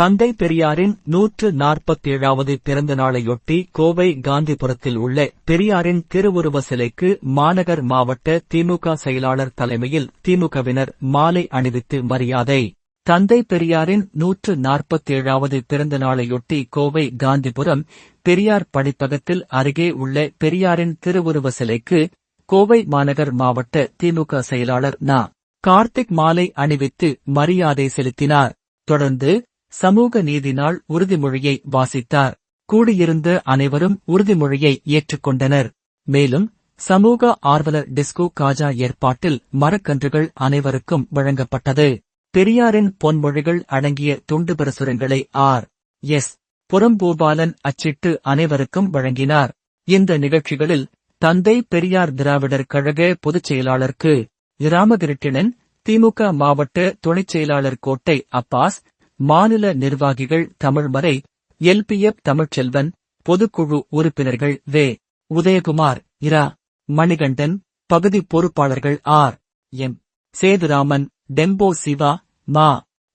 தந்தை பெரியாரின் நூற்று நாற்பத்தேழாவது பிறந்த நாளையொட்டி கோவை காந்திபுரத்தில் உள்ள பெரியாரின் திருவுருவ சிலைக்கு மாநகர் மாவட்ட திமுக செயலாளர் தலைமையில் திமுகவினர் மாலை அணிவித்து மரியாதை. தந்தை பெரியாரின் நூற்று நாற்பத்தேழாவது பிறந்த நாளையொட்டி கோவை காந்திபுரம் பெரியார் படிப்பகத்தில் அருகே உள்ள பெரியாரின் திருவுருவ சிலைக்கு கோவை மாநகர் மாவட்ட திமுக செயலாளர் நா. கார்த்திக் மாலை அணிவித்து மரியாதை செலுத்தினார். தொடர்ந்து சமூக நீதி நாள் உறுதிமொழியை வாசித்தார். கூடியிருந்த அனைவரும் உறுதிமொழியை ஏற்றுக்கொண்டனர். மேலும் சமூக ஆர்வலர் டிஸ்கோ காஜா ஏற்பாட்டில் மரக்கன்றுகள் அனைவருக்கும் வழங்கப்பட்டது. பெரியாரின் பொன்மொழிகள் அடங்கிய துண்டு பிரசுரங்களை ஆர். எஸ். புறம்பூபாலன் அச்சிட்டு அனைவருக்கும் வழங்கினார். இந்த நிகழ்ச்சிகளில் தந்தை பெரியார் திராவிடர் கழக பொதுச் செயலாளர் கு ராமகிருட்டிணன் திமுக மாவட்ட துணைச் செயலாளர் கோட்டை அப்பாஸ் மாநில நிர்வாகிகள் தமிழ்மறை எல்பிஎப் தமிழ்ச்செல்வன் பொதுக்குழு உறுப்பினர்கள் வே. உதயகுமார் இரா. மணிகண்டன் பகுதி பொறுப்பாளர்கள் R. M. Sethuraman tempo Siva மா.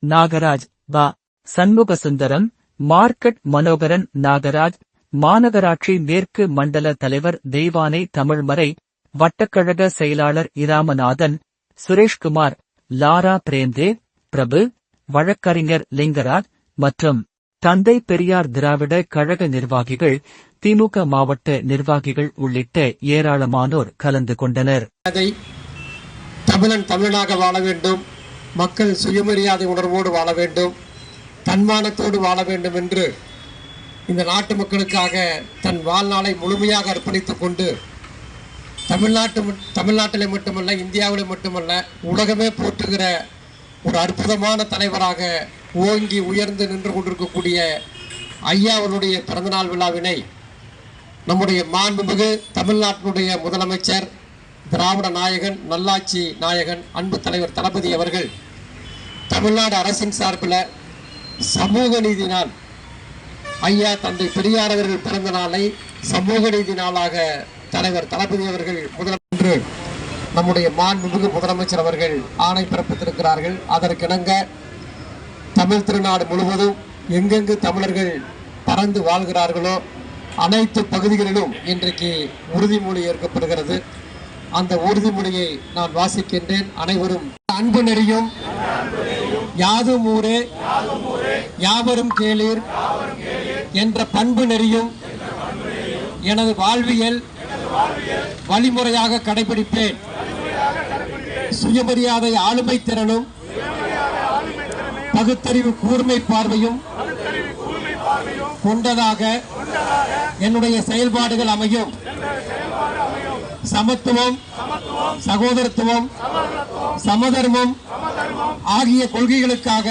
நாகராஜ் வ. சண்முகசுந்தரம் மார்க்கெட் மனோகரன் நாகராஜ். மாநகராட்சி மேற்கு மண்டல தலைவர் தெய்வானை தமிழ்மறை வட்டக்கழக செயலாளர் இராமநாதன் சுரேஷ்குமார் லாரா பிரேம்தேவ் பிரபு. வழக்கறிஞர் லிங்கராஜ் மற்றும் தந்தை பெரியார் திராவிட கழக நிர்வாகிகள் திமுக மாவட்ட நிர்வாகிகள் உள்ளிட்ட ஏராளமானோர் கலந்து கொண்டனர். அதை தமிழன் தமிழனாக வாழ வேண்டும் மக்கள் சுயமரியாதை உணர்வோடு வாழ வேண்டும் தன்மானத்தோடு வாழ வேண்டும் என்று இந்த நாட்டு மக்களுக்காக தன் வாழ்நாளை முழுமையாக அர்ப்பணித்துக் கொண்டு தமிழ்நாட்டு மட்- தமிழ்நாட்டிலே மட்டுமல்ல இந்தியாவிலே மட்டுமல்ல உலகமே போற்றுகிற ஒரு அற்புதமான தலைவராக ஓங்கி உயர்ந்து நின்று கொண்டிருக்கக்கூடிய ஐயா அவருடைய பிறந்தநாள் விழாவினை நம்முடைய மாண்புமிகு தமிழ்நாட்டினுடைய முதலமைச்சர் திராவிட நாயகன் நல்லாட்சி நாயகன் அன்பு தலைவர் தளபதி அவர்கள் தமிழ்நாடு அரசின் சார்பில் சமூக நீதி நாள் ஐயா தந்தை பெரியார் அவர்கள் பிறந்த நாளை சமூக நீதி நாளாக தலைவர் தளபதி அவர்கள் முதலமைச்சர் நம்முடைய மாண்புமிகு முதலமைச்சர் அவர்கள் ஆணை பிறப்பித்திருக்கிறார்கள். அதற்கிணங்க தமிழ் திருநாடு முழுவதும் எங்கெங்கு தமிழர்கள் பறந்து வாழ்கிறார்களோ அனைத்து பகுதிகளிலும் இன்றைக்கு உறுதிமொழி ஏற்கப்படுகிறது. அந்த உறுதிமொழியை நான் வாசிக்கின்றேன். அனைவரும் அன்பு நெறியும் யாதும் ஊரே யாவரும் கேளீர் என்ற பண்பு நெறியும் எனது வாழ்வியல் வழிமுறையாக கடைபிடிப்பேன். சுயமரியாதை ஆளுமை திறனும் பகுத்தறிவு கூர்மை பார்வையும் கொண்டதாக என்னுடைய செயல்பாடுகள் அமையும். சமத்துவம் சகோதரத்துவம் சமதர்மம் ஆகிய கொள்கைகளுக்காக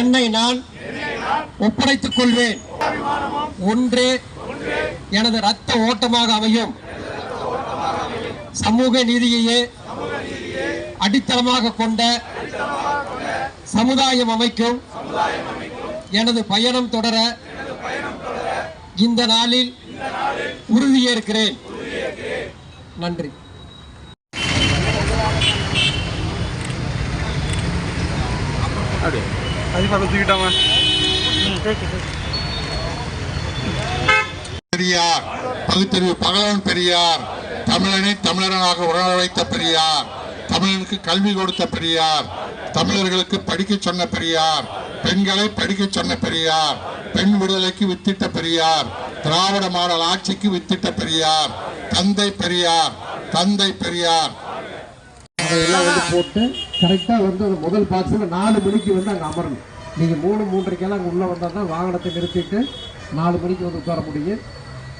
என்னை நான் ஒப்படைத்துக் கொள்வேன். ஒன்றே எனது ரத்த ஓட்டமாக அமையும். சமூக நீதியையே அடித்தளமாக கொண்ட சமுதாயம் அமைக்கும் எனது பயணம் தொடர இந்த நாளில் உறுதியேற்கிறேன். நன்றி. அதிகமாக தூக்கிட்டாமா பெரியார் பகுத்தறிவு பகவான் பெரியார். தமிழனை தமிழனாக உணர வைத்த பெரியார் தமிழனுக்கு கல்வி கொடுத்த பெரியார் தமிழர்களுக்கு படிக்க சொன்ன பெரியார் பெண்களை படிக்க சொன்ன பெரியார் பெண் விடுதலைக்கு வித்திட்ட பெரியார் திராவிட மாடல் ஆட்சிக்கு வித்திட்ட பெரியார் தந்தை பெரியார் தந்தை பெரியார். எல்லாம் வந்து போட்டு கரெக்டாக வந்து அந்த முதல் பாக்ஸில் நாலு மணிக்கு வந்து அங்கே அமரணும். நீங்கள் மூணு மூன்றரைக்கெல்லாம் அங்கே உள்ளே வந்தால் தான் வாகனத்தை நிறுத்திட்டு நாலு மணிக்கு வந்து உட்கார முடியும்.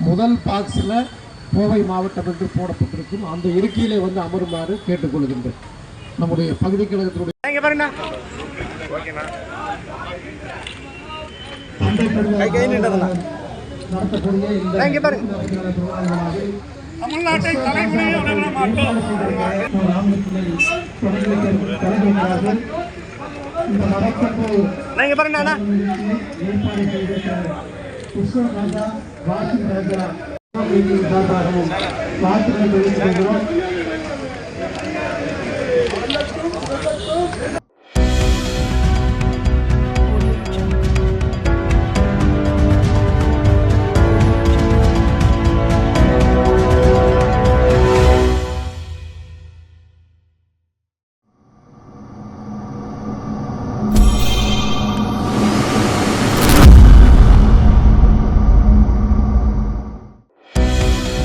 முதல் பாக்ஸில் கோவை மாவட்டம் என்று போடப்பட்டிருக்கும். அந்த இருக்கையிலே வந்து அமருமாறு கேட்டுக்கொள்கின்றேன். நம்முடைய பகுதி கழகத்தினுடைய நடத்தக்கூடிய இந்த தமிழ்நாட்டை தலைமுறையை விட மாட்டோம் பாருங்க அண்ணா ஏற்பாடு செய்திருக்கிற தெரிவித்துக் கொள்கிறோம்